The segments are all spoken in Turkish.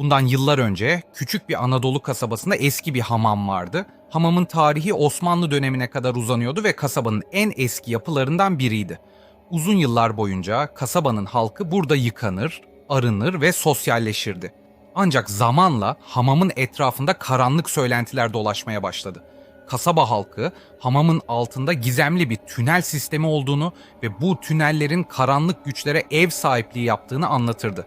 Bundan yıllar önce küçük bir Anadolu kasabasında eski bir hamam vardı. Hamamın tarihi Osmanlı dönemine kadar uzanıyordu ve kasabanın en eski yapılarından biriydi. Uzun yıllar boyunca kasabanın halkı burada yıkanır, arınır ve sosyalleşirdi. Ancak zamanla hamamın etrafında karanlık söylentiler dolaşmaya başladı. Kasaba halkı hamamın altında gizemli bir tünel sistemi olduğunu ve bu tünellerin karanlık güçlere ev sahipliği yaptığını anlatırdı.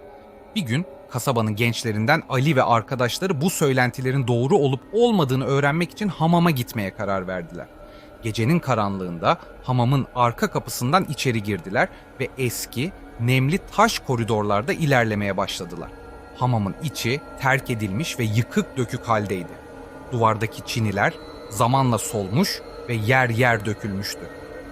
Bir gün kasabanın gençlerinden Ali ve arkadaşları bu söylentilerin doğru olup olmadığını öğrenmek için hamama gitmeye karar verdiler. Gecenin karanlığında hamamın arka kapısından içeri girdiler ve eski, nemli taş koridorlarda ilerlemeye başladılar. Hamamın içi terk edilmiş ve yıkık dökük haldeydi. Duvardaki çiniler zamanla solmuş ve yer yer dökülmüştü.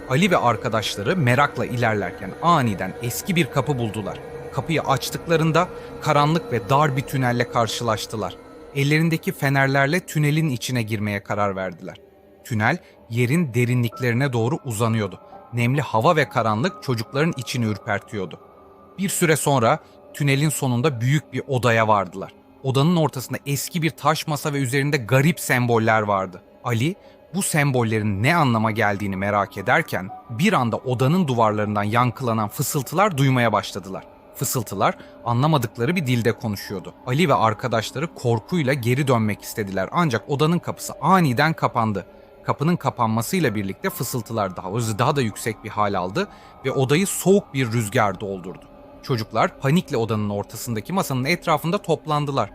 Ali ve arkadaşları merakla ilerlerken aniden eski bir kapı buldular. Kapıyı açtıklarında karanlık ve dar bir tünelle karşılaştılar. Ellerindeki fenerlerle tünelin içine girmeye karar verdiler. Tünel yerin derinliklerine doğru uzanıyordu. Nemli hava ve karanlık çocukların içini ürpertiyordu. Bir süre sonra tünelin sonunda büyük bir odaya vardılar. Odanın ortasında eski bir taş masa ve üzerinde garip semboller vardı. Ali bu sembollerin ne anlama geldiğini merak ederken bir anda odanın duvarlarından yankılanan fısıltılar duymaya başladılar. Fısıltılar anlamadıkları bir dilde konuşuyordu. Ali ve arkadaşları korkuyla geri dönmek istediler ancak odanın kapısı aniden kapandı. Kapının kapanmasıyla birlikte fısıltılar daha hızlı daha da yüksek bir hal aldı ve odayı soğuk bir rüzgar doldurdu. Çocuklar panikle odanın ortasındaki masanın etrafında toplandılar.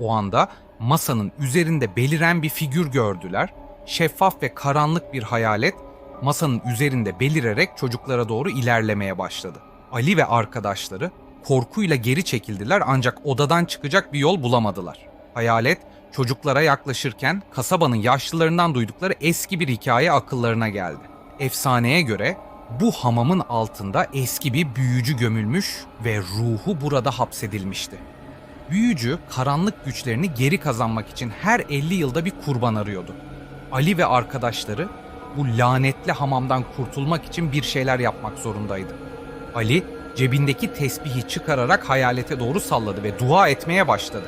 O anda masanın üzerinde beliren bir figür gördüler. Şeffaf ve karanlık bir hayalet masanın üzerinde belirerek çocuklara doğru ilerlemeye başladı. Ali ve arkadaşları korkuyla geri çekildiler ancak odadan çıkacak bir yol bulamadılar. Hayalet çocuklara yaklaşırken kasabanın yaşlılarından duydukları eski bir hikaye akıllarına geldi. Efsaneye göre bu hamamın altında eski bir büyücü gömülmüş ve ruhu burada hapsedilmişti. Büyücü karanlık güçlerini geri kazanmak için her 50 yılda bir kurban arıyordu. Ali ve arkadaşları bu lanetli hamamdan kurtulmak için bir şeyler yapmak zorundaydı. Ali cebindeki tesbihi çıkararak hayalete doğru salladı ve dua etmeye başladı.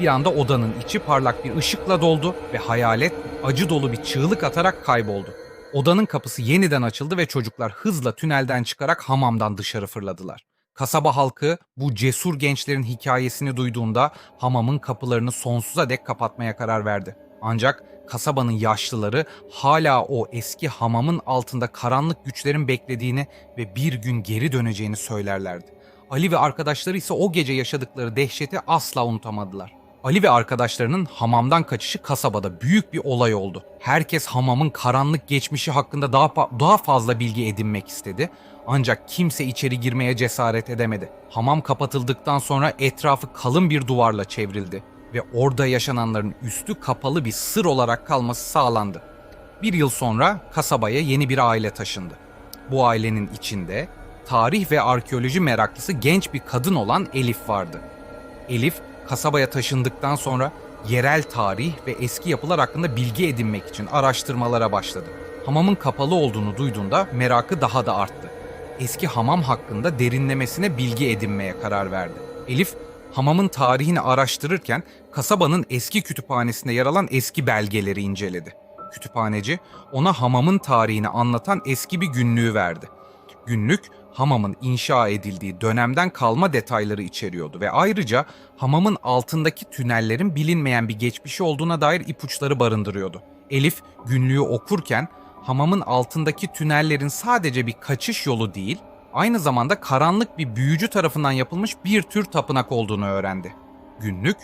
Bir anda odanın içi parlak bir ışıkla doldu ve hayalet acı dolu bir çığlık atarak kayboldu. Odanın kapısı yeniden açıldı ve çocuklar hızla tünelden çıkarak hamamdan dışarı fırladılar. Kasaba halkı bu cesur gençlerin hikayesini duyduğunda hamamın kapılarını sonsuza dek kapatmaya karar verdi. Ancak kasabanın yaşlıları hala o eski hamamın altında karanlık güçlerin beklediğini ve bir gün geri döneceğini söylerlerdi. Ali ve arkadaşları ise o gece yaşadıkları dehşeti asla unutamadılar. Ali ve arkadaşlarının hamamdan kaçışı kasabada büyük bir olay oldu. Herkes hamamın karanlık geçmişi hakkında daha daha fazla bilgi edinmek istedi. Ancak kimse içeri girmeye cesaret edemedi. Hamam kapatıldıktan sonra etrafı kalın bir duvarla çevrildi ve orada yaşananların üstü kapalı bir sır olarak kalması sağlandı. Bir yıl sonra kasabaya yeni bir aile taşındı. Bu ailenin içinde tarih ve arkeoloji meraklısı genç bir kadın olan Elif vardı. Elif kasabaya taşındıktan sonra yerel tarih ve eski yapılar hakkında bilgi edinmek için araştırmalara başladı. Hamamın kapalı olduğunu duyduğunda merakı daha da arttı. Eski hamam hakkında derinlemesine bilgi edinmeye karar verdi. Elif hamamın tarihini araştırırken kasabanın eski kütüphanesinde yer alan eski belgeleri inceledi. Kütüphaneci ona hamamın tarihini anlatan eski bir günlüğü verdi. Günlük hamamın inşa edildiği dönemden kalma detayları içeriyordu ve ayrıca hamamın altındaki tünellerin bilinmeyen bir geçmişi olduğuna dair ipuçları barındırıyordu. Elif günlüğü okurken hamamın altındaki tünellerin sadece bir kaçış yolu değil, aynı zamanda karanlık bir büyücü tarafından yapılmış bir tür tapınak olduğunu öğrendi. Günlük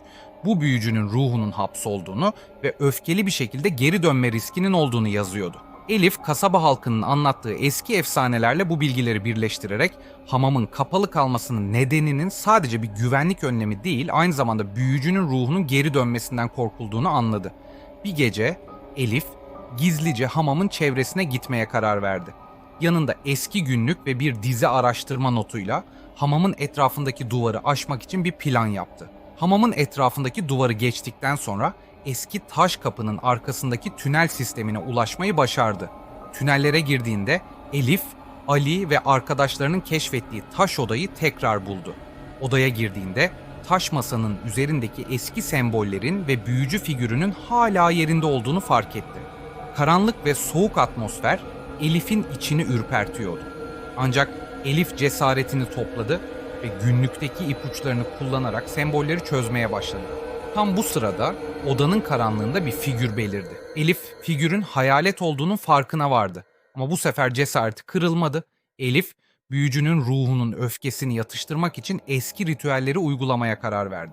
bu büyücünün ruhunun hapsolduğunu ve öfkeli bir şekilde geri dönme riskinin olduğunu yazıyordu. Elif kasaba halkının anlattığı eski efsanelerle bu bilgileri birleştirerek hamamın kapalı kalmasının nedeninin sadece bir güvenlik önlemi değil aynı zamanda büyücünün ruhunun geri dönmesinden korkulduğunu anladı. Bir gece Elif gizlice hamamın çevresine gitmeye karar verdi. Yanında eski günlük ve bir dizi araştırma notuyla hamamın etrafındaki duvarı aşmak için bir plan yaptı. Hamamın etrafındaki duvarı geçtikten sonra eski taş kapının arkasındaki tünel sistemine ulaşmayı başardı. Tünellere girdiğinde Elif, Ali ve arkadaşlarının keşfettiği taş odayı tekrar buldu. Odaya girdiğinde taş masanın üzerindeki eski sembollerin ve büyücü figürünün hala yerinde olduğunu fark etti. Karanlık ve soğuk atmosfer Elif'in içini ürpertiyordu. Ancak Elif cesaretini topladı ve günlükteki ipuçlarını kullanarak sembolleri çözmeye başladı. Tam bu sırada odanın karanlığında bir figür belirdi. Elif figürün hayalet olduğunun farkına vardı. Ama bu sefer cesareti kırılmadı. Elif büyücünün ruhunun öfkesini yatıştırmak için eski ritüelleri uygulamaya karar verdi.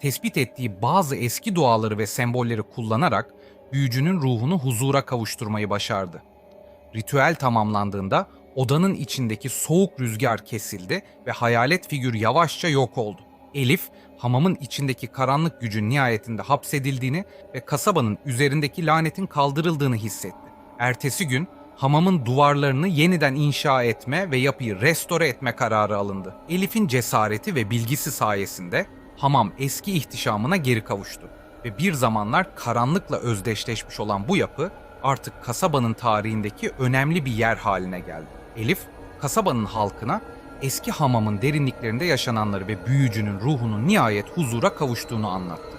Tespit ettiği bazı eski duaları ve sembolleri kullanarak büyücünün ruhunu huzura kavuşturmayı başardı. Ritüel tamamlandığında odanın içindeki soğuk rüzgar kesildi ve hayalet figür yavaşça yok oldu. Elif, hamamın içindeki karanlık gücün nihayetinde hapsedildiğini ve kasabanın üzerindeki lanetin kaldırıldığını hissetti. Ertesi gün hamamın duvarlarını yeniden inşa etme ve yapıyı restore etme kararı alındı. Elif'in cesareti ve bilgisi sayesinde hamam eski ihtişamına geri kavuştu ve bir zamanlar karanlıkla özdeşleşmiş olan bu yapı artık kasabanın tarihindeki önemli bir yer haline geldi. Elif, kasabanın halkına eski hamamın derinliklerinde yaşananları ve büyücünün ruhunun nihayet huzura kavuştuğunu anlattı.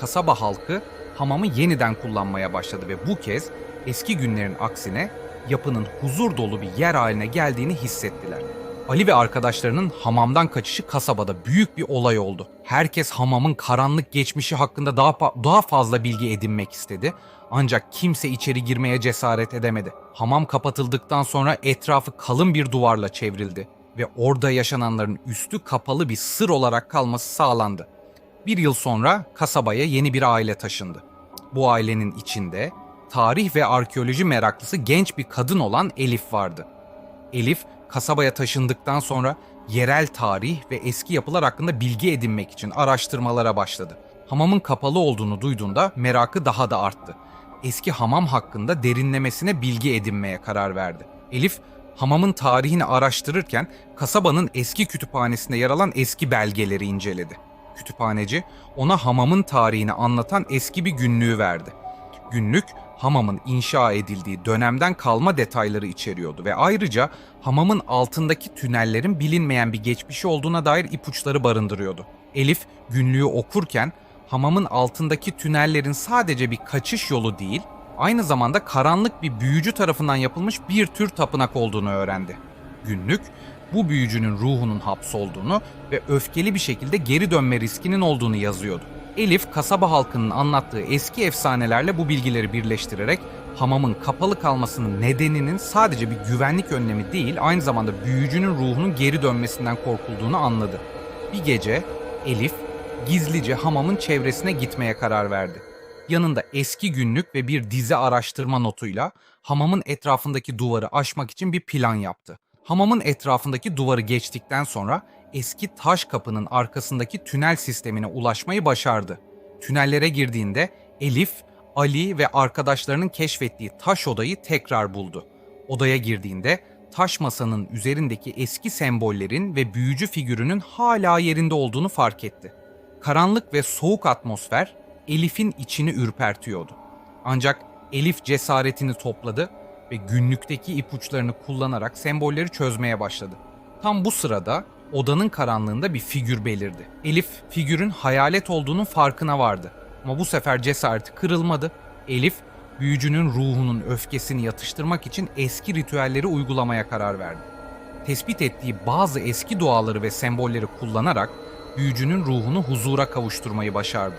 Kasaba halkı hamamı yeniden kullanmaya başladı ve bu kez eski günlerin aksine yapının huzur dolu bir yer haline geldiğini hissettiler. Ali ve arkadaşlarının hamamdan kaçışı kasabada büyük bir olay oldu. Herkes hamamın karanlık geçmişi hakkında daha daha fazla bilgi edinmek istedi. Ancak kimse içeri girmeye cesaret edemedi. Hamam kapatıldıktan sonra etrafı kalın bir duvarla çevrildi ve orada yaşananların üstü kapalı bir sır olarak kalması sağlandı. Bir yıl sonra kasabaya yeni bir aile taşındı. Bu ailenin içinde tarih ve arkeoloji meraklısı genç bir kadın olan Elif vardı. Elif kasabaya taşındıktan sonra yerel tarih ve eski yapılar hakkında bilgi edinmek için araştırmalara başladı. Hamamın kapalı olduğunu duyduğunda merakı daha da arttı. Eski hamam hakkında derinlemesine bilgi edinmeye karar verdi. Elif hamamın tarihini araştırırken kasabanın eski kütüphanesinde yer alan eski belgeleri inceledi. Kütüphaneci ona hamamın tarihini anlatan eski bir günlüğü verdi. Günlük hamamın inşa edildiği dönemden kalma detayları içeriyordu ve ayrıca hamamın altındaki tünellerin bilinmeyen bir geçmişi olduğuna dair ipuçları barındırıyordu. Elif günlüğü okurken hamamın altındaki tünellerin sadece bir kaçış yolu değil, aynı zamanda karanlık bir büyücü tarafından yapılmış bir tür tapınak olduğunu öğrendi. Günlük bu büyücünün ruhunun hapsolduğunu ve öfkeli bir şekilde geri dönme riskinin olduğunu yazıyordu. Elif kasaba halkının anlattığı eski efsanelerle bu bilgileri birleştirerek hamamın kapalı kalmasının nedeninin sadece bir güvenlik önlemi değil aynı zamanda büyücünün ruhunun geri dönmesinden korkulduğunu anladı. Bir gece Elif gizlice hamamın çevresine gitmeye karar verdi. Yanında eski günlük ve bir dizi araştırma notuyla hamamın etrafındaki duvarı aşmak için bir plan yaptı. Hamamın etrafındaki duvarı geçtikten sonra eski taş kapının arkasındaki tünel sistemine ulaşmayı başardı. Tünellere girdiğinde Elif, Ali ve arkadaşlarının keşfettiği taş odayı tekrar buldu. Odaya girdiğinde taş masanın üzerindeki eski sembollerin ve büyücü figürünün hala yerinde olduğunu fark etti. Karanlık ve soğuk atmosfer Elif'in içini ürpertiyordu. Ancak Elif cesaretini topladı ve günlükteki ipuçlarını kullanarak sembolleri çözmeye başladı. Tam bu sırada odanın karanlığında bir figür belirdi. Elif figürün hayalet olduğunun farkına vardı. Ama bu sefer cesareti kırılmadı. Elif büyücünün ruhunun öfkesini yatıştırmak için eski ritüelleri uygulamaya karar verdi. Tespit ettiği bazı eski duaları ve sembolleri kullanarak büyücünün ruhunu huzura kavuşturmayı başardı.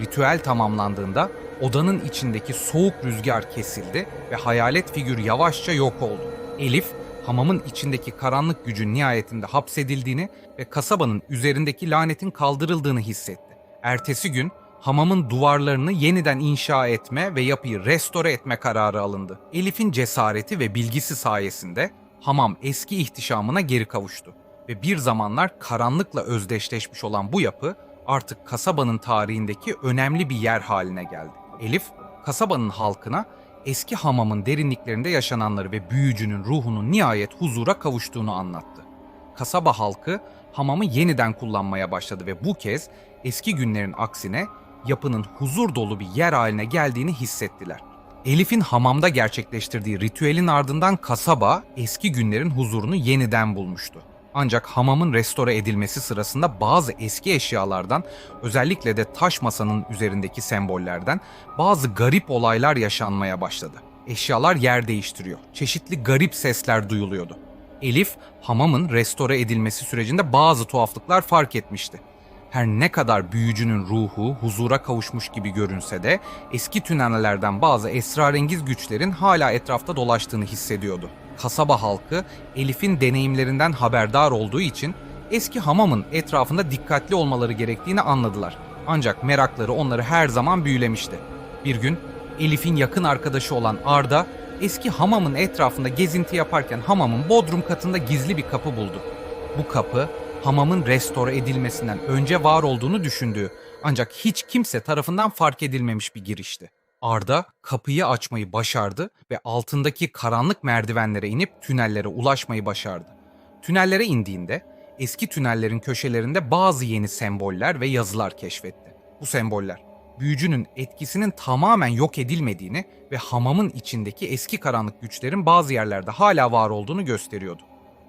Ritüel tamamlandığında odanın içindeki soğuk rüzgar kesildi ve hayalet figür yavaşça yok oldu. Elif, hamamın içindeki karanlık gücün nihayetinde hapsedildiğini ve kasabanın üzerindeki lanetin kaldırıldığını hissetti. Ertesi gün hamamın duvarlarını yeniden inşa etme ve yapıyı restore etme kararı alındı. Elif'in cesareti ve bilgisi sayesinde hamam eski ihtişamına geri kavuştu ve bir zamanlar karanlıkla özdeşleşmiş olan bu yapı artık kasabanın tarihindeki önemli bir yer haline geldi. Elif, kasabanın halkına eski hamamın derinliklerinde yaşananları ve büyücünün ruhunun nihayet huzura kavuştuğunu anlattı. Kasaba halkı hamamı yeniden kullanmaya başladı ve bu kez eski günlerin aksine yapının huzur dolu bir yer haline geldiğini hissettiler. Elif'in hamamda gerçekleştirdiği ritüelin ardından kasaba eski günlerin huzurunu yeniden bulmuştu. Ancak hamamın restore edilmesi sırasında bazı eski eşyalardan, özellikle de taş masanın üzerindeki sembollerden bazı garip olaylar yaşanmaya başladı. Eşyalar yer değiştiriyor. Çeşitli garip sesler duyuluyordu. Elif, hamamın restore edilmesi sürecinde bazı tuhaflıklar fark etmişti. Her ne kadar büyücünün ruhu huzura kavuşmuş gibi görünse de eski tünellerden bazı esrarengiz güçlerin hala etrafta dolaştığını hissediyordu. Kasaba halkı Elif'in deneyimlerinden haberdar olduğu için eski hamamın etrafında dikkatli olmaları gerektiğini anladılar. Ancak merakları onları her zaman büyülemişti. Bir gün Elif'in yakın arkadaşı olan Arda eski hamamın etrafında gezinti yaparken hamamın bodrum katında gizli bir kapı buldu. Bu kapı hamamın restore edilmesinden önce var olduğunu düşündüğü ancak hiç kimse tarafından fark edilmemiş bir girişti. Arda kapıyı açmayı başardı ve altındaki karanlık merdivenlere inip tünellere ulaşmayı başardı. Tünellere indiğinde eski tünellerin köşelerinde bazı yeni semboller ve yazılar keşfetti. Bu semboller büyücünün etkisinin tamamen yok edilmediğini ve hamamın içindeki eski karanlık güçlerin bazı yerlerde hala var olduğunu gösteriyordu.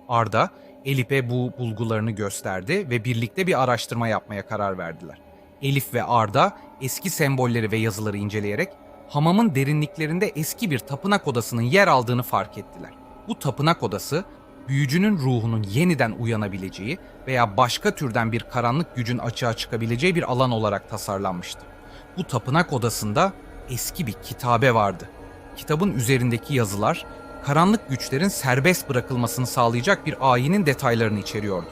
Arda, Elif'e bu bulgularını gösterdi ve birlikte bir araştırma yapmaya karar verdiler. Elif ve Arda eski sembolleri ve yazıları inceleyerek hamamın derinliklerinde eski bir tapınak odasının yer aldığını fark ettiler. Bu tapınak odası büyücünün ruhunun yeniden uyanabileceği veya başka türden bir karanlık gücün açığa çıkabileceği bir alan olarak tasarlanmıştı. Bu tapınak odasında eski bir kitabe vardı. Kitabın üzerindeki yazılar karanlık güçlerin serbest bırakılmasını sağlayacak bir ayinin detaylarını içeriyordu.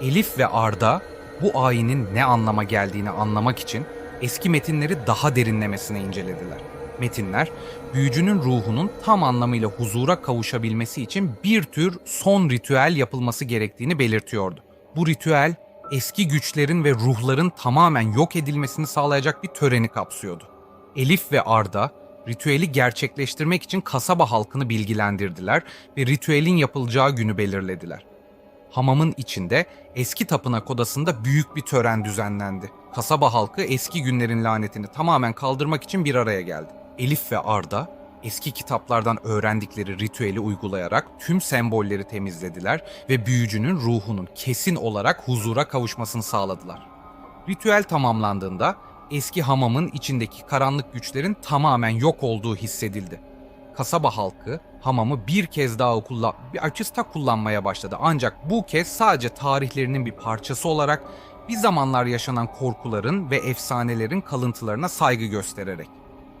Elif ve Arda bu ayinin ne anlama geldiğini anlamak için eski metinleri daha derinlemesine incelediler. Metinler, büyücünün ruhunun tam anlamıyla huzura kavuşabilmesi için bir tür son ritüel yapılması gerektiğini belirtiyordu. Bu ritüel, eski güçlerin ve ruhların tamamen yok edilmesini sağlayacak bir töreni kapsıyordu. Elif ve Arda, ritüeli gerçekleştirmek için kasaba halkını bilgilendirdiler ve ritüelin yapılacağı günü belirlediler. Hamamın içinde eski tapınak odasında büyük bir tören düzenlendi. Kasaba halkı eski günlerin lanetini tamamen kaldırmak için bir araya geldi. Elif ve Arda eski kitaplardan öğrendikleri ritüeli uygulayarak tüm sembolleri temizlediler ve büyücünün ruhunun kesin olarak huzura kavuşmasını sağladılar. Ritüel tamamlandığında eski hamamın içindeki karanlık güçlerin tamamen yok olduğu hissedildi. Kasaba halkı hamamı bir kez daha kullan bir açısta kullanmaya başladı. Ancak bu kez sadece tarihlerinin bir parçası olarak bir zamanlar yaşanan korkuların ve efsanelerin kalıntılarına saygı göstererek.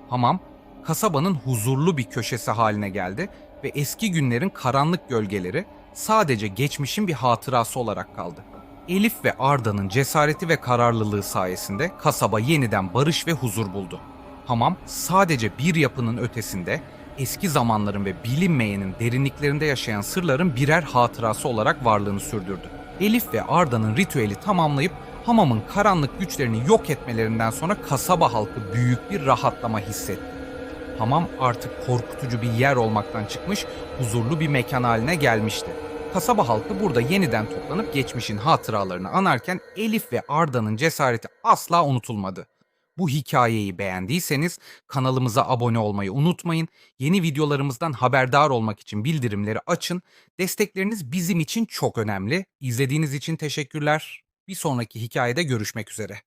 Hamam kasabanın huzurlu bir köşesi haline geldi ve eski günlerin karanlık gölgeleri sadece geçmişin bir hatırası olarak kaldı. Elif ve Arda'nın cesareti ve kararlılığı sayesinde kasaba yeniden barış ve huzur buldu. Hamam sadece bir yapının ötesinde eski zamanların ve bilinmeyenin derinliklerinde yaşayan sırların birer hatırası olarak varlığını sürdürdü. Elif ve Arda'nın ritüeli tamamlayıp hamamın karanlık güçlerini yok etmelerinden sonra kasaba halkı büyük bir rahatlama hissetti. Hamam artık korkutucu bir yer olmaktan çıkmış, huzurlu bir mekan haline gelmişti. Kasaba halkı burada yeniden toplanıp geçmişin hatıralarını anarken Elif ve Arda'nın cesareti asla unutulmadı. Bu hikayeyi beğendiyseniz kanalımıza abone olmayı unutmayın. Yeni videolarımızdan haberdar olmak için bildirimleri açın. Destekleriniz bizim için çok önemli. İzlediğiniz için teşekkürler. Bir sonraki hikayede görüşmek üzere.